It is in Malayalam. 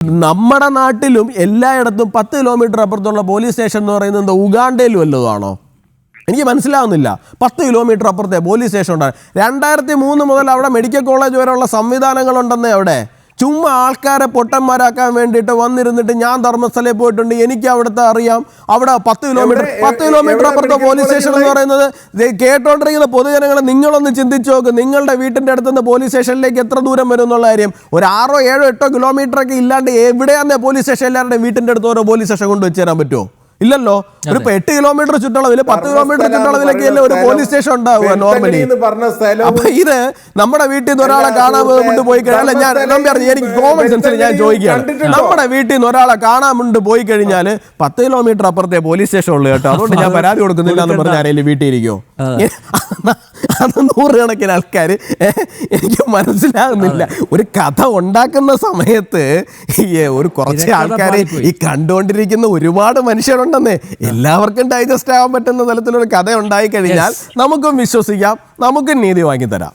നമ്മുടെ നാട്ടിലും എല്ലായിടത്തും പത്ത് കിലോമീറ്റർ അപ്പുറത്തുള്ള പോലീസ് സ്റ്റേഷൻ എന്ന് പറയുന്നത് എന്താ ഉഗാണ്ടയിലും വല്ലതുമാണോ? എനിക്ക് മനസ്സിലാവുന്നില്ല. പത്ത് കിലോമീറ്റർ അപ്പുറത്തെ പോലീസ് സ്റ്റേഷൻ ഉണ്ടാണ് രണ്ടായിരത്തി മൂന്ന് മുതൽ അവിടെ മെഡിക്കൽ കോളേജ് വരെയുള്ള സംവിധാനങ്ങളുണ്ടെന്നേ അവിടെ. ചുമ്മാ ആൾക്കാരെ പൊട്ടന്മാരാക്കാൻ വേണ്ടിയിട്ട് വന്നിരുന്നിട്ട് ഞാൻ ധർമ്മസ്ഥലയിൽ പോയിട്ടുണ്ട്. എനിക്ക് അവിടുത്തെ അറിയാം. അവിടെ പത്ത് കിലോമീറ്റർ പത്ത് കിലോമീറ്റർ അപ്പുറത്തെ പോലീസ് സ്റ്റേഷൻ എന്ന് പറയുന്നത് കേട്ടോണ്ടിരിക്കുന്ന പൊതുജനങ്ങളെ നിങ്ങളൊന്ന് ചിന്തിച്ചു നോക്ക്. നിങ്ങളുടെ വീട്ടിന്റെ അടുത്തുനിന്ന് പോലീസ് സ്റ്റേഷനിലേക്ക് എത്ര ദൂരം വരും എന്നുള്ള കാര്യം. ഒരു ആറോ ഏഴോ എട്ടോ കിലോമീറ്ററൊക്കെ ഇല്ലാണ്ട് എവിടെയാണെന്ന് പോലീസ് സ്റ്റേഷൻ എല്ലാവരുടെയും വീട്ടിന്റെ അടുത്ത് ഓരോ പോലീസ് സ്റ്റേഷൻ കൊണ്ട് വെച്ച് തരാൻ പറ്റുമോ? ഇല്ലല്ലോ. ഒരു ഇപ്പൊ എട്ട് കിലോമീറ്റർ ചുറ്റളവിൽ പത്ത് കിലോമീറ്റർ ചുറ്റളവിലൊക്കെ അല്ലേ ഒരു പോലീസ് സ്റ്റേഷൻ ഉണ്ടാവുക നോർമലി എന്ന് പറഞ്ഞ സ്ഥലവും അപ്പൊ ഇത് നമ്മുടെ വീട്ടിൽ നിന്ന് ഒരാളെ കാണാൻ കൊണ്ട് പോയി കഴിഞ്ഞാൽ ഞാൻ എനിക്ക് കോമൺ സെൻസിൽ ഞാൻ ചോദിക്കുകയാണ്. നമ്മുടെ വീട്ടിൽ നിന്ന് ഒരാളെ കാണാൻ കൊണ്ട് പോയി കഴിഞ്ഞാൽ പത്ത് കിലോമീറ്റർ അപ്പുറത്തെ പോലീസ് സ്റ്റേഷൻ ഉള്ളു കേട്ടോ. അതുകൊണ്ട് ഞാൻ പരാതി കൊടുക്കുന്നില്ല എന്ന് പറഞ്ഞ ആരെങ്കിലും വീട്ടിൽ ഇരിക്കോ അത് നൂറുകണക്കിന് ആൾക്കാർ എനിക്ക് മനസ്സിലാകുന്നില്ല. ഒരു കഥ ഉണ്ടാക്കുന്ന സമയത്ത് ഈ ഒരു കുറച്ച് ആൾക്കാർ ഈ കണ്ടുകൊണ്ടിരിക്കുന്ന ഒരുപാട് മനുഷ്യരുണ്ടെന്നേ. എല്ലാവർക്കും ഡൈജസ്റ്റ് ആവാൻ പറ്റുന്ന തരത്തിലൊരു കഥ ഉണ്ടായി കഴിഞ്ഞാൽ നമുക്കും വിശ്വസിക്കാം നമുക്കും നീതി വാങ്ങിത്തരാം.